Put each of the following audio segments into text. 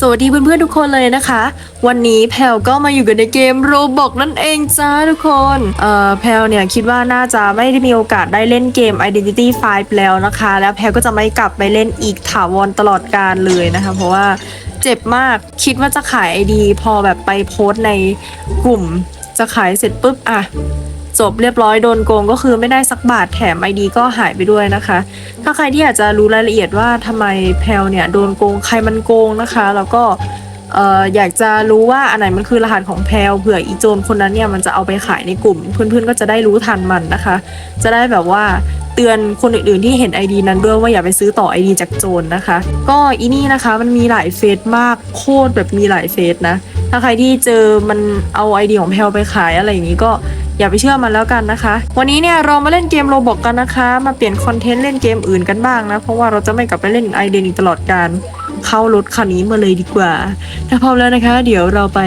สวัสดีเพื่อนๆทุกคนเลยนะคะ วันนี้แพลก็มาอยู่กันในเกมโรบอกนั่นเองจ้าทุกคนเอ่อแพลเนี่ยคิดว่าน่าจะไม่ได้มีโอกาสได้เล่นเกม Identity 5 แล้วนะคะ แล้วแพลก็จะไม่กลับไปเล่นอีกถาวรตลอดกาลเลยนะคะ เพราะว่าเจ็บมากคิดว่าจะขายไอดีพอแบบไปโพสต์ในกลุ่มจะขายเสร็จปุ๊บอะ จบเรียบร้อยโดนโกงก็คือไม่ได้สักบาทแถมไอดีก็หายไปด้วยนะคะ ถ้าใครที่อยากจะรู้รายละเอียดว่าทำไมแพลเนี่ยโดนโกงใครมันโกงนะคะ แล้วก็เอ่อยากจะรู้ว่าอันไหนมันคือรหัสของแพลเผื่ออีโจรคนนั้นเนี่ยมันจะเอาไปขายในกลุ่ม เพื่อนๆก็จะได้รู้ทันมันนะคะ จะได้แบบว่าเตือนคนอื่นๆที่เห็น ID นั้นด้วยว่าอย่าไปซื้อต่อ ID จากโจรนะคะ ก็อีนี่นะคะมันมีหลายเฟซมากโคตรแบบมีหลายเฟซนะ ถ้าใครที่เจอมันเอา ID ของแพลไปขายอะไรอย่างนี้ก็ อย่าไปเชื่อมันแล้วกันนะคะ วันนี้เนี่ยเรามาเล่นเกมโรบอกกันนะคะ มาเปลี่ยนคอนเทนต์เล่นเกมอื่นกันบ้างนะ เพราะว่าเราจะไม่กลับไปเล่นไอเดนอีกตลอดการเข้ารถคันนี้มาเลยดีกว่า ถ้าพร้อมแล้วนะคะ เดี๋ยวเราไป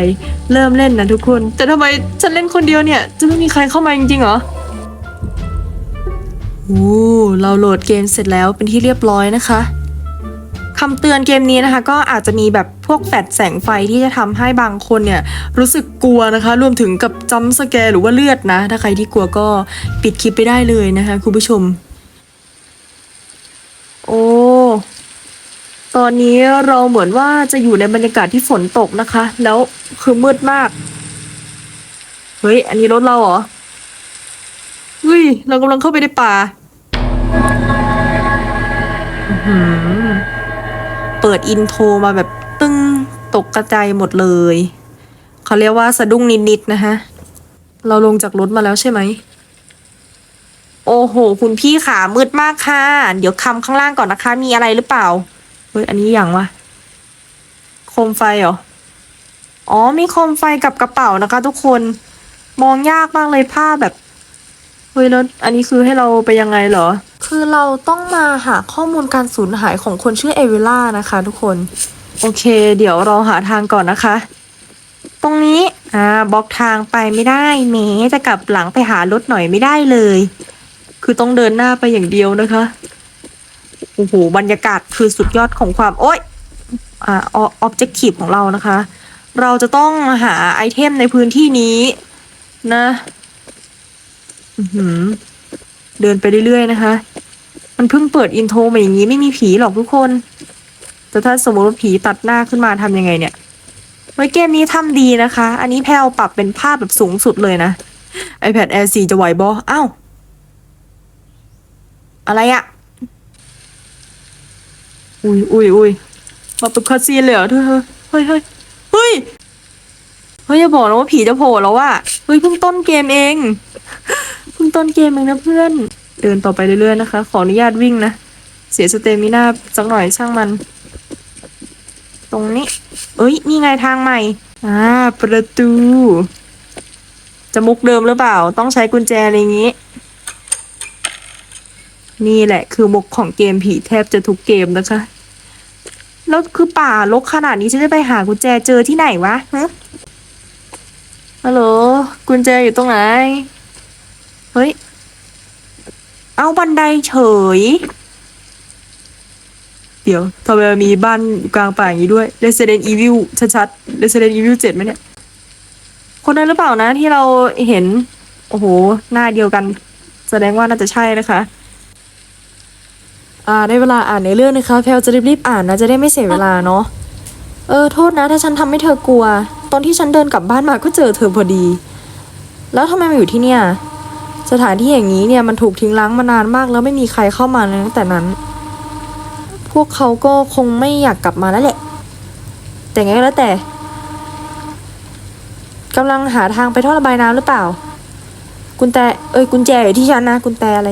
เริ่มเล่นนะทุกคน แต่ทำไมฉันเล่นคนเดียวเนี่ย จะไม่มีใครเข้ามาจริงๆเหรอโอ้เราโหลดเกมเสร็จแล้วเป็นที่เรียบร้อยนะคะ คำเตือนเกมนี้นะคะ ก็อาจจะมีแบบพวกแฟลชแสงไฟที่จะทำให้บางคนเนี่ยรู้สึกกลัวนะคะ รวมถึงกับจัมป์สแกร์หรือว่าเลือดนะ ถ้าใครที่กลัวก็ปิดคลิปไปได้เลยนะคะคุณผู้ชม โอ้ตอนนี้เราเหมือนว่าจะอยู่ในบรรยากาศที่ฝนตกนะคะ แล้วคือมืดมาก เฮ้ย อันนี้รถเราเหรอเฮ้ย เรากำลังเข้าไปในป่า อื้อหือ เปิดอินโทรมาแบบตึ้งตกกระจายหมดเลย เขาเรียกว่าสะดุ้งนิดๆนะฮะเราลงจากรถมาแล้วใช่ไหม โอ้โห คุณพี่ขามืดมากค่ะ เดี๋ยวคำข้างล่างก่อนนะคะ มีอะไรหรือเปล่า เฮ้ย อันนี้อย่างวะ โคมไฟเหรอ อ๋อ มีโคมไฟกับกระเป๋านะคะ ทุกคน มองยากมากเลยภาพแบบ เฮ้ยแล้วอันนี้คือให้เราไปยังไงเหรอ คือเราต้องมาหาข้อมูลการสูญหายของคนชื่อเอวิล่านะคะ ทุกคน โอเค เดี๋ยวเราหาทางก่อนนะคะ ตรงนี้ อ่าบล็อกทางไปไม่ได้เมจะกลับหลังไปหารถหน่อยไม่ได้เลย คือต้องเดินหน้าไปอย่างเดียวนะคะ โอ้โห บรรยากาศคือสุดยอดของความโอ๊ย อ่าออบเจกตีฟของเรานะคะ เราจะต้องหาไอเทมในพื้นที่นี้นะอื้อหือ เดินไปเรื่อยๆนะคะ มันเพิ่งเปิดอินโทรมาอย่างนี้ไม่มีผีหรอกทุกคน แต่ถ้าสมมติว่าผีตัดหน้าขึ้นมาทำยังไงเนี่ยเฮ้ยเกมนี้ทำดีนะคะ อันนี้แพลวปรับเป็นภาพแบบสูงสุดเลยนะ iPad Air 4 จะไหวบออ้าว อะไรอะอุ้ยอุ้ยอุ้ยมาเป็นคาซีนเลยเหรอเธอเฮ้ยเฮ้ยเฮ้ยเฮ้ยอย่าบอกนะว่าผีจะโผล่แล้วอะเฮ้ยเพิ่งต้นเกมเอง พิ่งต้นเกมเองนะเพื่อน เดินต่อไปเรื่อยๆนะคะ ขออนุญาตวิ่งนะ เสียสเตมิน่าสักหน่อยช่างมัน ตรงนี้ เอ้ย นี่ไงทางใหม่ อ่า ประตู จะมุกเดิมหรือเปล่า ต้องใช้กุญแจอะไรอย่างงี้ นี่แหละคือมุกของเกมผีแทบจะทุกเกมนะคะ แล้วคือป่ารกขนาดนี้ฉันจะไปหากุญแจเจอที่ไหนวะฮะฮัลโหล กุญแจอยู่ตรงไหน เฮ้ย เอาบันไดเฉย เดี๋ยวทำไมมีบ้านกลางป่าอย่างนี้ด้วย Resident Evil ชัดๆ Resident Evil 7ไหมเนี่ย คนนั้นหรือเปล่านะที่เราเห็น โอ้โห หน้าเดียวกัน แสดงว่าน่าจะใช่นะคะอ่าได้เวลาอ่านในเรื่องนะคะแพลจะรีบๆอ่านนะจะได้ไม่เสียเวลาเนาะเออโทษนะถ้าฉันทำให้เธอกลัว ตอนที่ฉันเดินกลับบ้านมาก็เจอเธอพอดี แล้วทำไมมาอยู่ที่เนี่ย สถานที่อย่างนี้เนี่ยมันถูกทิ้งร้างมานานมาก แล้วไม่มีใครเข้ามาเลยตั้งแต่นั้น พวกเขาก็คงไม่อยากกลับมาแล้วแหละ แต่ไงก็แล้วแต่กำลังหาทางไปท่อระบายน้ำหรือเปล่า กุญแจ เอ้ยกุญแจอยู่ที่ฉันนะ กุญแจอะไร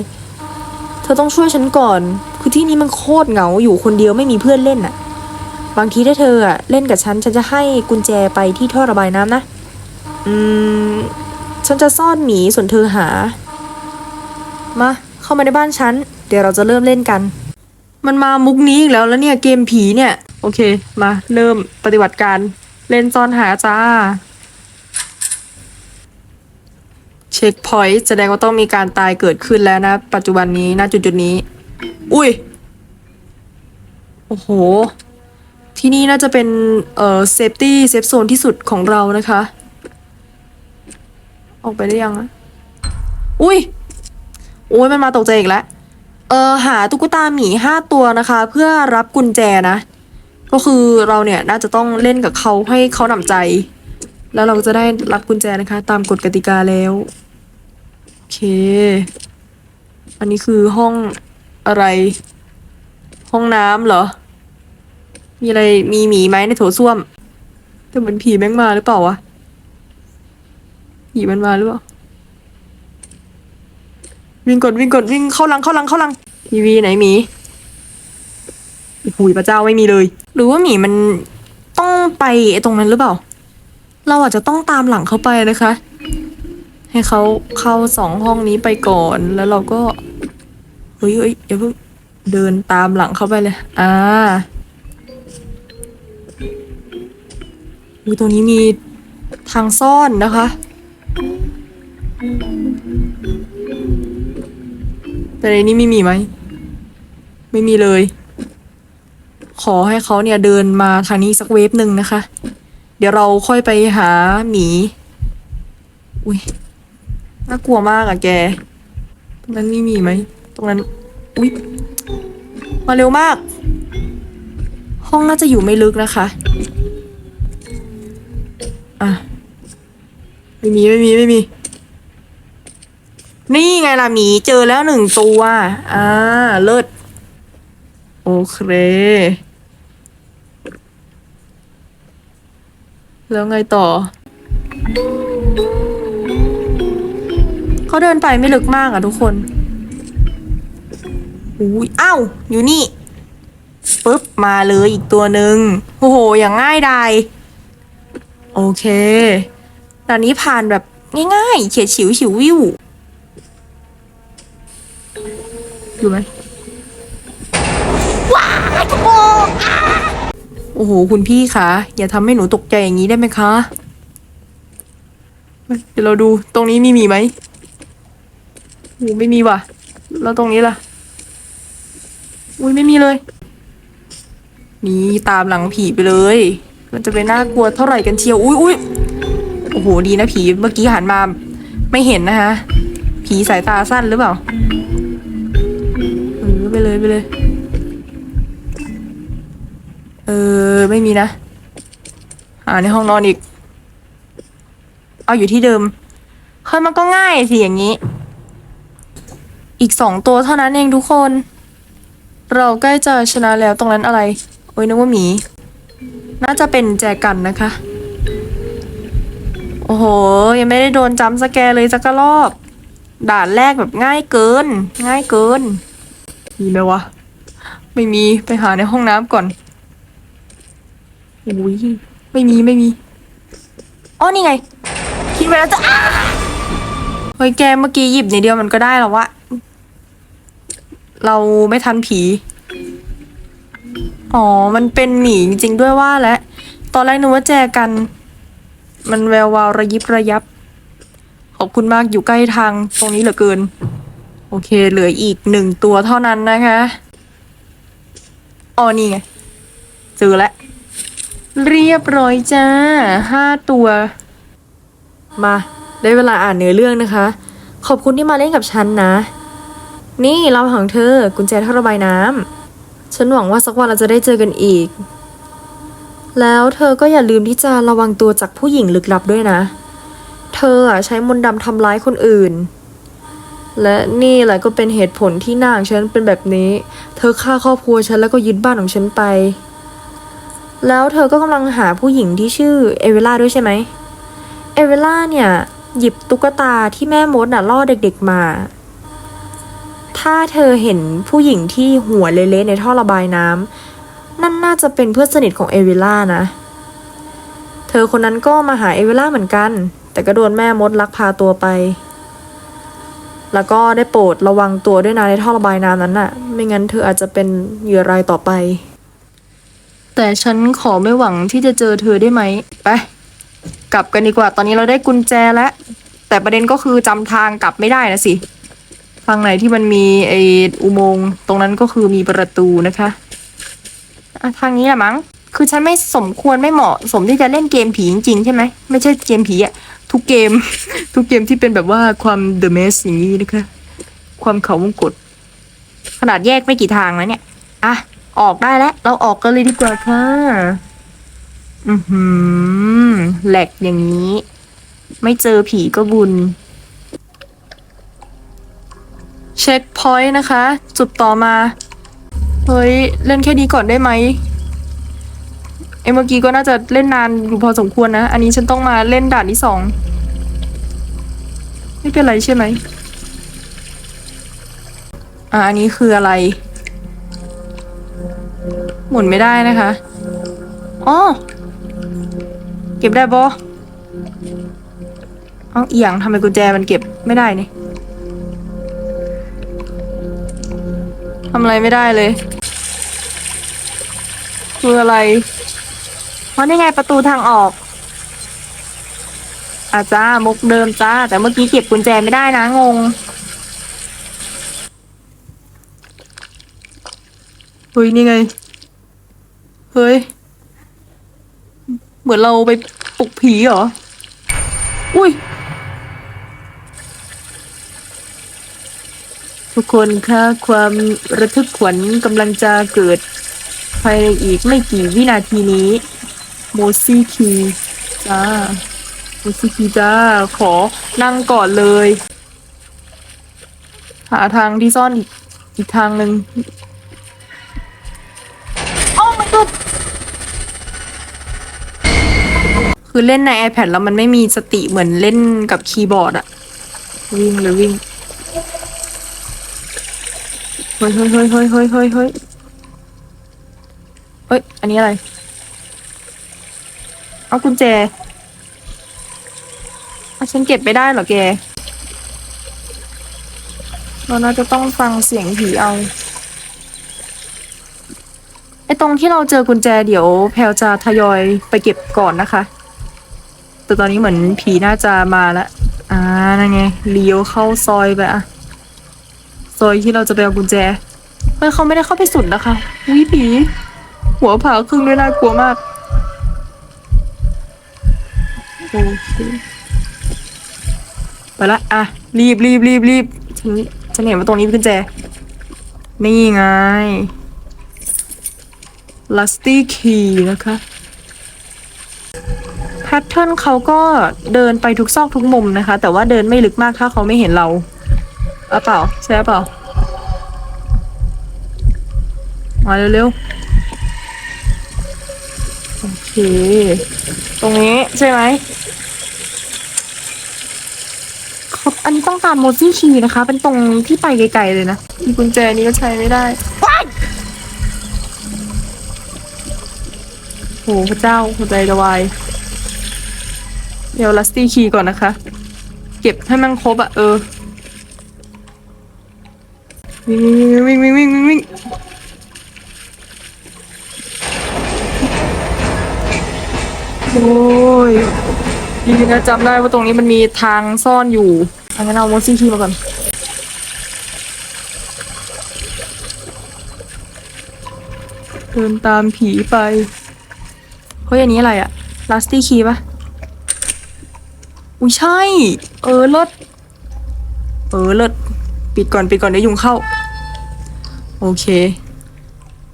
เธอต้องช่วยฉันก่อน คือที่นี่มันโคตรเหงาอยู่คนเดียวไม่มีเพื่อนเล่นอะบางทีถ้าเธออะเล่นกับฉัน ฉันจะให้กุญแจไปที่ท่อระบายน้ำนะ อืม ฉันจะซ่อนหมีส่วนเธอหา มา เข้ามาในบ้านฉัน เดี๋ยวเราจะเริ่มเล่นกัน มันมามุกนี้อีกแล้วแล้วเนี่ยเกมผีเนี่ย โอเค มาเริ่มปฏิบัติการเล่นซ่อนหาจ้า เช็คพอยต์แสดงว่าต้องมีการตายเกิดขึ้นแล้วนะ ปัจจุบันนี้ณจุดจุดนี้ อุ้ย โอ้โห ที่นี่น่าจะเป็นเอ่อเซฟตี้เซฟโซนที่สุดของเรานะคะ ออกไปได้ยังอะอุ้ยโอ้ยมันมาตกใจอีกแล้ว เออหาตุ๊กตาหมีห้าตัวนะคะ เพื่อรับกุญแจนะ ก็คือเราเนี่ยน่าจะต้องเล่นกับเขาให้เขาหนำใจ แล้วเราก็จะได้รับกุญแจนะคะ ตามกฎกติกาแล้ว โอเค อันนี้คือห้องอะไร ห้องน้ำเหรอ มีอะไรมีหมีไหมในโถส้วม แต่เหมือนผีแม่งมาหรือเปล่าวะ ผีมันมาหรือเปล่าวิ่งกดวิ่งกดวิ่งเข้าหลังเข้าหลังเข้าหลัง ทีวีไหนหมีโอ้โหุยพระเจ้าไม่มีเลย หรือว่าหมีมันต้องไปไอ้ตรงนั้นหรือเปล่า เราอาจจะต้องตามหลังเขาไปนะคะ ให้เขาเข้าสองห้องนี้ไปก่อนแล้วเราก็เฮ้ยเฮ้ยอย่าเพิ่งเดินตามหลังเข้าไปเลย อ่าอุ้ยตรงนี้มีทางซ่อนนะคะ แต่ในนี้ไม่มีไหม ไม่มีเลย ขอให้เขาเนี่ยเดินมาทางนี้สักเวฟหนึ่งนะคะ เดี๋ยวเราค่อยไปหาหมี อุ้ยน่ากลัวมากอะแก ตรงนั้นมีหมีไหม ตรงนั้น อุ้ยมาเร็วมาก ห้องน่าจะอยู่ไม่ลึกนะคะ อะ ไม่มีไม่มีไม่มี นี่ไงล่ะหมีเจอแล้วหนึ่งตัว อ่า เลิศ โอเค แล้วไงต่อ เขาเดินไปไม่ลึกมากอะทุกคนอุ้ยอ้าวอยู่นี่ปึ๊บมาเลยอีกตัวหนึ่งโอ้โห อย่างง่ายดายโอเคตอนนี้ผ่านแบบง่ายๆ เฉียดฉิวฉิววิว อยู่ไหมว้ายกระโปงโอ้โห คุณพี่คะ อย่าทำให้หนูตกใจอย่างนี้ได้ไหมคะ เดี๋ยวเราดูตรงนี้มีมีไหมโอ้ไม่มีว่ะ แล้วตรงนี้ล่ะ อุ้ยไม่มีเลย นี่ตามหลังผีไปเลย มันจะไปน่ากลัวเท่าไหร่กันเชียว อุ้ยอุ้ยโอ้โห ดีนะผีเมื่อกี้หันมา ไม่เห็นนะคะ ผีสายตาสั้นหรือเปล่า ออไปเลยไปเลย เออ ไม่มีนะ หาในห้องนอนอีก เอาอยู่ที่เดิมเฮ้ยมันก็ง่ายสิอย่างนี้ อีกสองตัวเท่านั้นเองทุกคน เราใกล้จะชนะแล้วตรงนั้นอะไร โอ้ยนึกว่าหมี น่าจะเป็นแจกันนะคะ โอ้โห ยังไม่ได้โดนจำสแกร์เลยสักรอบ ด่านแรกแบบง่ายเกิน ง่ายเกิน มีไหมวะ ไม่มีไปหาในห้องน้ำก่อนอุ้ยไม่มีไม่มีอ๋อนี่ไง คิดไปแล้วจะอ้าเฮ้ยแกเมื่อกี้หยิบนิดเดียวมันก็ได้แล้ววะ เราไม่ทันผี อ๋อ มันเป็นหมีจริงๆด้วยว่าและ ตอนแรกนึกว่าแจกัน มันแวววาวระยิบระยับ ขอบคุณมากอยู่ใกล้ทางตรงนี้เหลือเกิน โอเค เหลืออีกหนึ่งตัวเท่านั้นนะคะอ๋อนี่ไงเจอแล้วเรียบร้อยจ้าห้าตัว มา ได้เวลาอ่านเนื้อเรื่องนะคะ ขอบคุณที่มาเล่นกับฉันนะ นี่เราของเธอ กุญแจท่อระบายน้ำฉันหวังว่าสักวันเราจะได้เจอกันอีก แล้วเธอก็อย่าลืมที่จะระวังตัวจากผู้หญิงลึกลับด้วยนะ เธออะใช้มนต์ดำทำร้ายคนอื่น และนี่แหละก็เป็นเหตุผลที่นางฉันเป็นแบบนี้ เธอฆ่าครอบครัวฉันแล้วก็ยึดบ้านของฉันไป แล้วเธอก็กำลังหาผู้หญิงที่ชื่อเอเวล่าด้วยใช่ไหม เอเวล่าเนี่ยหยิบตุ๊กตาที่แม่มดน่ะล่อเด็กๆมา ถ้าเธอเห็นผู้หญิงที่หัวเละๆในท่อระบายน้ำนั่นน่าจะเป็นเพื่อนสนิทของเอเวล่านะ เธอคนนั้นก็มาหาเอเวล่าเหมือนกัน แต่ก็โดนแม่มดลักพาตัวไป แล้วก็ได้โปรดระวังตัวด้วยนะในท่อระบายน้ำนั้นน่ะ ไม่งั้นเธออาจจะเป็นเหยื่อรายต่อไป แต่ฉันขอไม่หวังที่จะเจอเธอได้ไหมไปกลับกันดีกว่า ตอนนี้เราได้กุญแจแล้ว แต่ประเด็นก็คือจำทางกลับไม่ได้นะสิทางไหนที่มันมีไออุโมงค์ตรงนั้นก็คือมีประตูนะคะอะทางนี้แหละมั้ง คือฉันไม่สมควรไม่เหมาะสมที่จะเล่นเกมผีจริงๆใช่ไหมไม่ใช่เกมผีอะทุกเกม ทุกเกมที่เป็นแบบว่าความ The m e s s อย่างนี้นะคะ ความเขาวงกตขนาดแยกไม่กี่ทางแล้วเนี่ยอะออกได้แล้ว เราออกกันเลยดีกว่าค่ะอือหือแหลกอย่างนี้ ไม่เจอผีก็บุญ เช็คพอยต์นะคะ จุดต่อมา เฮ้ย เล่นแค่นี้ก่อนได้ไหม เอ้เมื่อกี้ก็น่าจะเล่นนานอยู่พอสมควรนะ อันนี้ฉันต้องมาเล่นด่านที่สอง ไม่เป็นไรใช่ไหม อ่าอันนี้คืออะไร หมุนไม่ได้นะคะอ๋อเก็บได้ปะเอาเอียงทำไมกุญแจมันเก็บไม่ได้นี่ทำอะไรไม่ได้เลย คืออะไร ราะนี่ไงประตูทางออกอาจ้ามุกเดิมจ้า แต่เมื่อกี้เก็บกุญแจไม่ได้นะ งง เฮ้ย นี่ไง เฮ้ย เหมือนเราไปปลุกผีเหรอ อุ้ย ทุกคนคะความระทึกขวัญกำลังจะเกิดภายในอีกไม่กี่วินาทีนี้โโมซี่คีจ้าโมซี่คีจ้า ขอนั่งก่อนเลย หาทางที่ซ่อนอีกอีกทางหนึ่งอ้าวมันก็คือเล่นใน iPad แล้วมันไม่มีสติเหมือนเล่นกับคีย์บอร์ดอะวิ่งเลยวิ่งเฮ้ยเฮ้ยเฮ้ยเฮ้ยเฮ้ยเฮ้ยเฮ้ยอันนี้อะไร เอากุญแจเอาฉันเก็บไม่ได้เหรอแกเราน่าจะต้องฟังเสียงผีเอาไอตรงที่เราเจอกุญแจเดี๋ยวแพลจะทยอยไปเก็บก่อนนะคะ แต่ตอนนี้เหมือนผีน่าจะมาล้วอ่านั่นไงเลี้ยวเข้าซอยไปอะซอยที่เราจะไปเอากุญแจเฮ้ยเขาไม่ได้เข้าไปสุดนะคะวิผีหัวผาครึ่งด้วยน่ากลัวมาก โอเค ไปละอะ รีบรีบรีบรีบฉันฉันเห็นว่าตรงนี้มีกุญแจ นี่ไง lusty key นะคะ แพทเทิร์นเขาก็เดินไปทุกซอกทุกมุมนะคะ แต่ว่าเดินไม่ลึกมากถ้าเขาไม่เห็นเราเอาเปล่า ใช่เปล่า มาเร็วๆ โอเค ตรงนี้ใช่ไหม อันนี้ต้องการโมซี่คีนะคะ เป็นตรงที่ไปไกลๆเลยนะมีกุญแจนี้ก็ใช้ไม่ได้ว้ายโหพระเจ้าหัวใจจะวาย เดี๋ยวลัสตี้คีก่อนนะคะ เก็บให้มันครบอะเออ วิ่งวิ่งวิ่งวิ่งวิ่งวิ่งวิ่งโอ้ยดีนะจำได้ว่าตรงนี้มันมีทางซ่อนอยู่ งั้นเอาโมซี่คีมาก่อนเดินตามผีไป เฮ้ย อันนี้อะไรอะลัสตี้คีปะอุ้ยใช่ เออเลิศเออเลิศปิดก่อนปิดก่อนเดี๋ยวยุงเข้า โอเค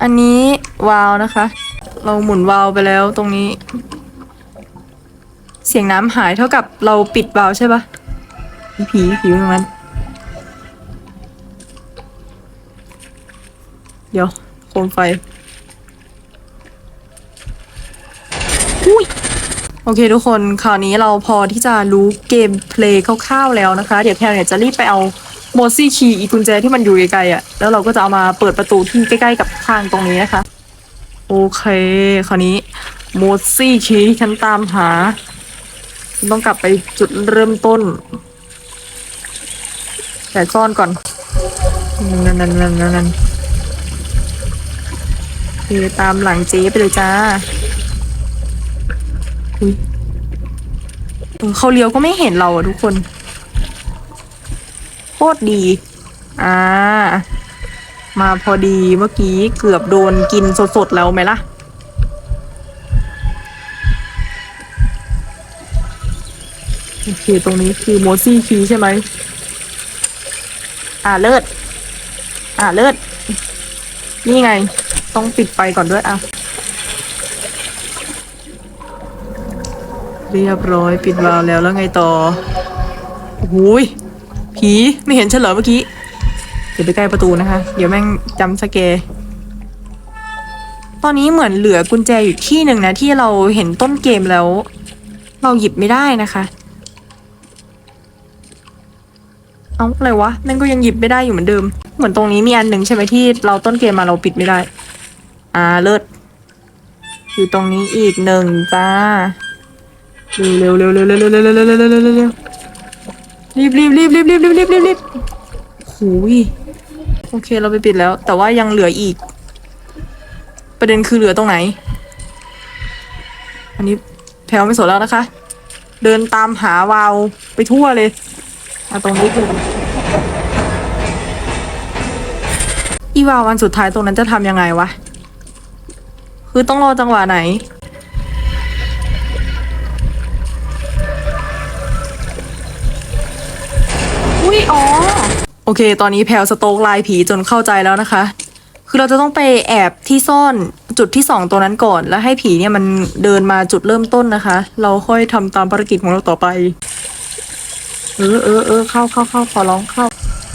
อันนี้วาล์วนะคะ เราหมุนวาล์วไปแล้วตรงนี้ เสียงน้ำหายเท่ากับเราปิดวาล์วใช่ปะ มีผีผีอยู่ตรงนั้นเดี๋ยวโคมไฟอุ้ยโอเคทุกคนคราวนี้เราพอที่จะรู้เกมเพลย์คร่าวๆแล้วนะคะ เดี๋ยวแพลเนี่ยจะรีบไปเอาโมซี่คีย์อีกุญแจที่มันอยู่ไกลๆอะ แล้วเราก็จะเอามาเปิดประตูที่ใกล้ๆกับทางตรงนี้นะคะ โอเค คราวนี้โมซี่คีย์ฉันตามหา ต้องกลับไปจุดเริ่มต้น แต่ซ่อนก่อนนั่นนั่นนั่นนั่นคือตามหลังเจ๊ไปเลยจ้าเขาเลี้ยวก็ไม่เห็นเราอะทุกคน โคตรดี อ่า มาพอดีเมื่อกี้เกือบโดนกินสดๆแล้วไหมล่ะโอเคตรงนี้คือโมซี่คีใช่ไหม อ่าเลิศ อ่าเลิศ นี่ไง ต้องปิดไฟก่อนด้วยอะ เรียบร้อยปิดวาล์วแล้วแล้วไงต่อโอ้โหยผีไม่เห็นฉันเหรอเมื่อกี้ เดี๋ยวไปใกล้ประตูนะคะ เดี๋ยวแม่งจำสแกตอนนี้เหมือนเหลือกุญแจอยู่ที่หนึ่งนะที่เราเห็นต้นเกมแล้ว เราหยิบไม่ได้นะคะ เอาอะไรวะแม่งก็ยังหยิบไม่ได้อยู่เหมือนเดิม เหมือนตรงนี้มีอันหนึ่งใช่ไหมที่เราต้นเกมมาเราปิดไม่ได้ อ่าเลิศอยู่ตรงนี้อีกหนึ่งจ้าเร็วเร็วเร็วเร็วเร็วเร็วเร็วเร็วเร็วเร็วเร็วเร็วเร็วรีบรีบรีบรีบรีบรีบรีบรีบรีบหูยโอเคเราไปปิดแล้ว แต่ว่ายังเหลืออีก ประเด็นคือเหลือตรงไหน อันนี้แพลวไม่สนแล้วนะคะ เดินตามหาวาวไปทั่วเลย เอาตรงนี้คืออีวาววันสุดท้ายตรงนั้นจะทำยังไงวะ คือต้องรอจังหวะไหน อุ้ยอ๋อ โอเค ตอนนี้แพลวสโต๊กลายผีจนเข้าใจแล้วนะคะ คือเราจะต้องไปแอบที่ซ่อนจุดที่สองตัวนั้นก่อน แล้วให้ผีเนี่ยมันเดินมาจุดเริ่มต้นนะคะ เราค่อยทำตามภารกิจของเราต่อไป เออเออเออเข้าเข้าเข้าขอร้องเข้า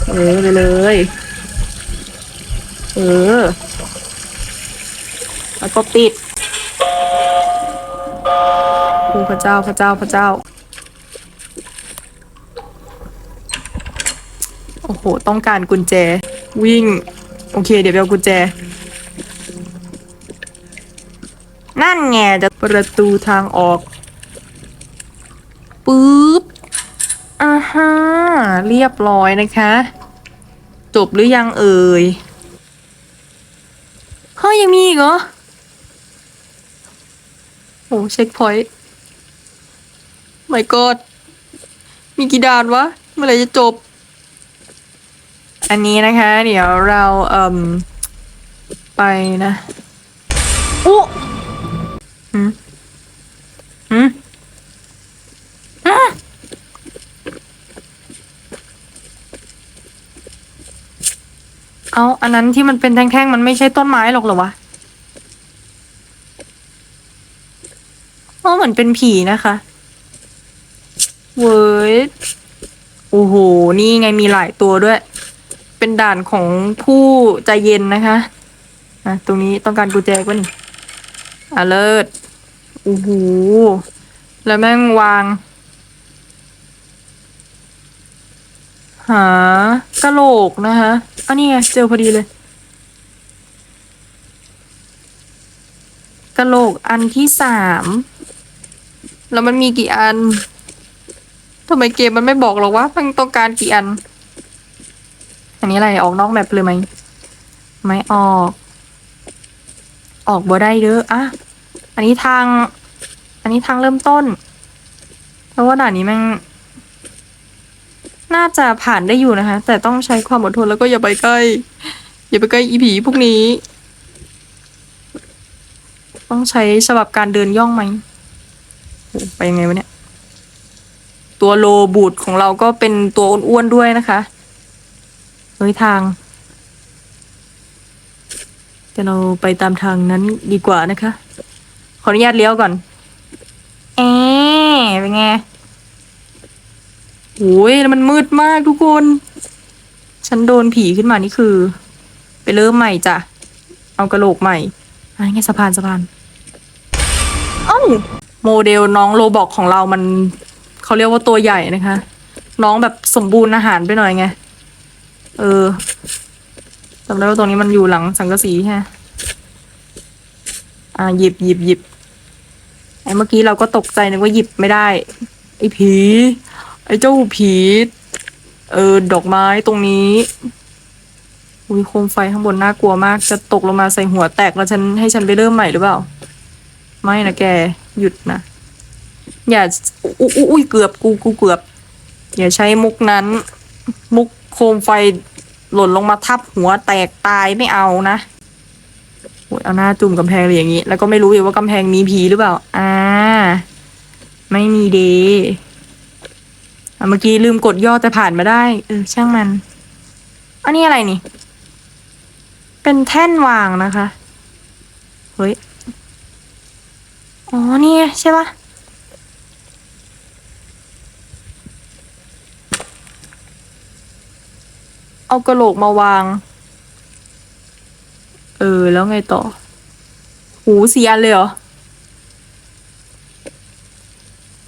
เออไปเลย เออ แล้วก็ปิดโอ้พระเจ้าพระเจ้าพระเจ้า โอ้โห ต้องการกุญแจ วิ่ง โอเค เดี๋ยวเอากุญแจ นั่นไงจะประตูทางออกปึ๊บ อ่าฮะเรียบร้อยนะคะ จบหรือยังเอ่ยเฮ้ยยังมีอีกเหรอ โอ้เช็คพอยต์ไม่กดมีกี่ด่านวะ เมื่อไหร่จะจบ อันนี้นะคะ เดี๋ยวเราเอ่มไปนะอุ๊หืมหืมอะ เอาอันนั้นที่มันเป็นแท่งๆ มันไม่ใช่ต้นไม้หรอกเหรอวะอ๋อเหมือนเป็นผีนะคะ เว้ยโอ้โห นี่ไงมีหลายตัวด้วย เป็นด่านของผู้ใจเย็นนะคะอะตรงนี้ต้องการกุญแจก็นี่อะเลิศโอ้โหแล้วแม่งวาง หากะโหลกนะคะอันนี้ไงเจอพอดีเลยกะโหลกอันที่สามแล้วมันมีกี่อันทำไมเกมมันไม่บอกหรอกว่ามันต้องการกี่อัน อันนี้อะไรออกนอกแมปเลยไหมไม่ออก ออกบ่ได้เด้ออะอันนี้ทาง อันนี้ทางเริ่มต้น เพราะว่าด่านนี้แม่ง น่าจะผ่านได้อยู่นะคะ แต่ต้องใช้ความอดทนแล้วก็อย่าไปใกล้ อย่าไปใกล้อีผีพวกนี้ ต้องใช้ฉบับการเดินย่องไหมไปยังไงวะเนี่ย ตัวโลบูดของเราก็เป็นตัวอ้วนๆด้วยนะคะเฮ้ยทาง แต่เราไปตามทางนั้นดีกว่านะคะ ขออนุญาตเลี้ยวก่อน เอ๊ะเป็นไง โอ้ยแล้วมันมืดมากทุกคน ฉันโดนผีขึ้นมานี่คือ ไปเริ่มใหม่จ้ะ เอากระโหลกใหม่อะไงสะพานสะพานเอ้าโมเดลน้องโรบอกของเรามันเขาเรียกว่าตัวใหญ่นะคะ น้องแบบสมบูรณ์อาหารไปหน่อยไง เออจำได้ว่าตรงนี้มันอยู่หลังสังกะสีใช่ไหมอ่าหยิบหยิบหยิบไอ้เมื่อกี้เราก็ตกใจนึกว่าหยิบไม่ได้ ไอ้ผี ไอ้เจ้าผีเออดอกไม้ตรงนี้อุ้ยโคมไฟข้างบนน่ากลัวมาก จะตกลงมาใส่หัวแตกแล้วฉันให้ฉันไปเริ่มใหม่หรือเปล่า ไม่นะแกหยุดนะ อย่าอุ้ยเกือบกูกูเกือบ อย่าใช้มุกนั้น มุกโคมไฟหล่นลงมาทับหัวแตกตายไม่เอานะโอ้ยเอาหน้าจุ่มกำแพงเลยอย่างนี้ แล้วก็ไม่รู้อีกว่ากำแพงมีผีหรือเปล่า อ่า ไม่มีเด อะเมื่อกี้ลืมกดย่อแต่ผ่านมาได้ เออ ช่างมัน อันนี้อะไรนี่ เป็นแท่นวางนะคะ เฮ้ย อ๋อ นี่ใช่ปะเอากระโหลกมาวาง เออ แล้วไงต่อ หูเสี่อันเลยเหรอ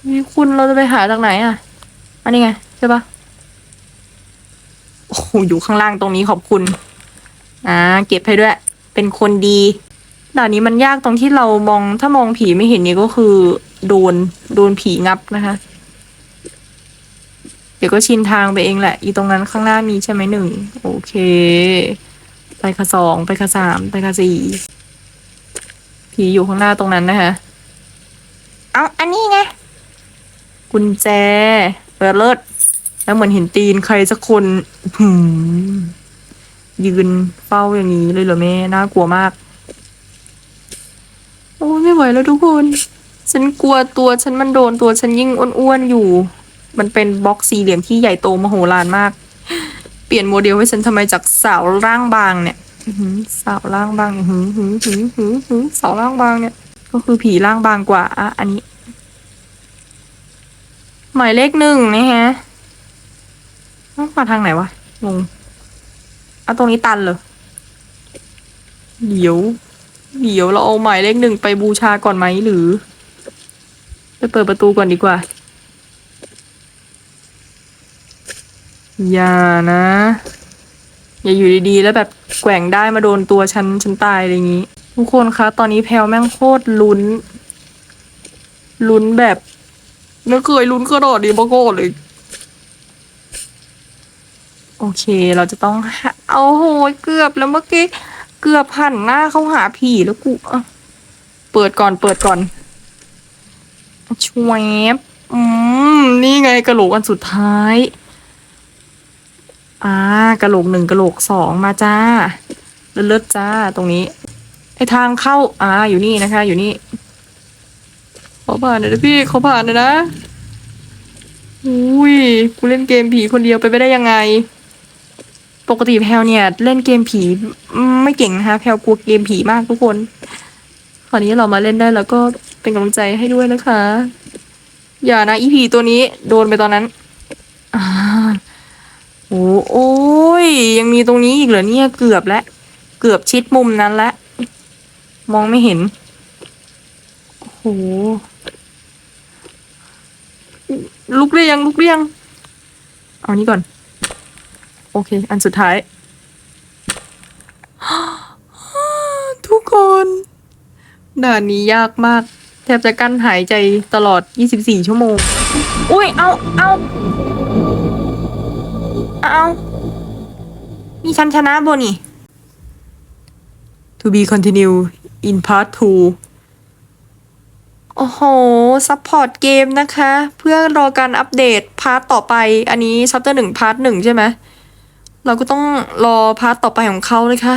นี่คุณเราจะไปหาจากไหนอะ อันนี้ไงใช่ปะโอ้โหอยู่ข้างล่างตรงนี้ขอบคุณ อ่า เก็บให้ด้วย เป็นคนดีด่านนี้มันยากตรงที่เรามองถ้ามองผีไม่เห็นนี่ก็คือ โดนโดนผีงับนะคะ เดี๋ยวก็ชินทางไปเองแหละ อีตรงนั้นข้างหน้ามีใช่ไหมหนึ่งโอเค ไปค่ะสองไปค่ะสามไปค่ะสี่ผีอยู่ข้างหน้าตรงนั้นนะคะ เอาอันนี้ไงกุญแจ เปิดเลิศแล้วเหมือนเห็นตีนใครสักคนหืมยืนเฝ้าอย่างนี้เลยเหรอแม่ น่ากลัวมาก โอ้ไม่ไหวแล้วทุกคน ฉันกลัวตัวฉันมันโดนตัวฉันยิ่งอ้วนๆอยู่ มันเป็นบล็อกสี่เหลี่ยมที่ใหญ่โตมโหฬารมาก เปลี่ยนโมเดลให้ฉันทำไมจากสาวร่างบางเนี่ยสาวร่างบางหือหือหือหือหือสาวร่างบางเนี่ย ก็คือผีร่างบางกว่าอะอันนี้ หมายเลขหนึ่งนะฮะต้องมาทางไหนวะงงเอาตรงนี้ตันเหรอเดี๋ยวเดี๋ยวเราเอาหมายเลขหนึ่งไปบูชาก่อนไหมหรือ ไปเปิดประตูก่อนดีกว่า อย่านะ อย่าอยู่ดีๆ แล้วแบบแกว่งได้มาโดนตัวฉันฉันตายอะไรอย่างนี้ ทุกคนคะ ตอนนี้แพลวแม่งโคตรลุ้น ลุ้นแบบ ไม่เคยลุ้นขนาดนี้มาก่อนเลย โอเคเราจะต้องเอาโหยเกือบแล้วเมื่อกี้เกือบหันหน้าเข้าหาผีแล้วกูเปิดก่อนเปิดก่อนชวบอืมนี่ไงกระโหลกอันสุดท้าย อ่ากระโหลกหนึ่งกระโหลกสองมาจ้าเลิศจ้าตรงนี้ไอทางเข้าอ่าอยู่นี่นะคะ อยู่นี่ ขอผ่านหน่อยนะพี่ขอผ่านหน่อยนะอุ้ยกูเล่นเกมผีคนเดียวไปไม่ได้ยังไง ปกติแพลวเนี่ย เล่นเกมผีไม่เก่งนะคะแพลวกลัวเกมผีมากทุกคนคราวนี้เรามาเล่นได้แล้วก็เป็นกำลังใจให้ด้วยนะคะ อย่านะอีผีตัวนี้โดนไปตอนนั้นอ่าโอ้โอยยังมีตรงนี้อีกเหรอเนี่ยเกือบแล้วเกือบชิดมุมนั้นแล้วมองไม่เห็นโอ้โห ลุกเรียงลุกเรียง เอานี้ก่อน โอเค อันสุดท้าย ทุกคน ด่านนี้ยากมาก แทบจะกั้นหายใจตลอด 24 ชั่วโมง อุ้ย เอาเอาเอานี่ฉันชนะบนี่ To be continue in part 2 โอ้โห ซัพพอร์ตเกมนะคะ เพื่อรอการอัปเดตพาร์ตต่อไป อันนี้ชัปเตอร์หนึ่งพาร์ทหนึ่งใช่ไหม เราก็ต้องรอพาร์ตต่อไปของเขาเลยค่ะ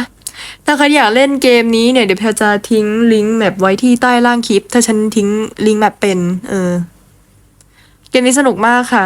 ถ้าใครอยากเล่นเกมนี้เนี่ย เดี๋ยวแพลจะทิ้งลิงก์แมปไว้ที่ใต้ล่างคลิป ถ้าฉันทิ้งลิงก์แมปเป็น เออ เกมนี้สนุกมากค่ะ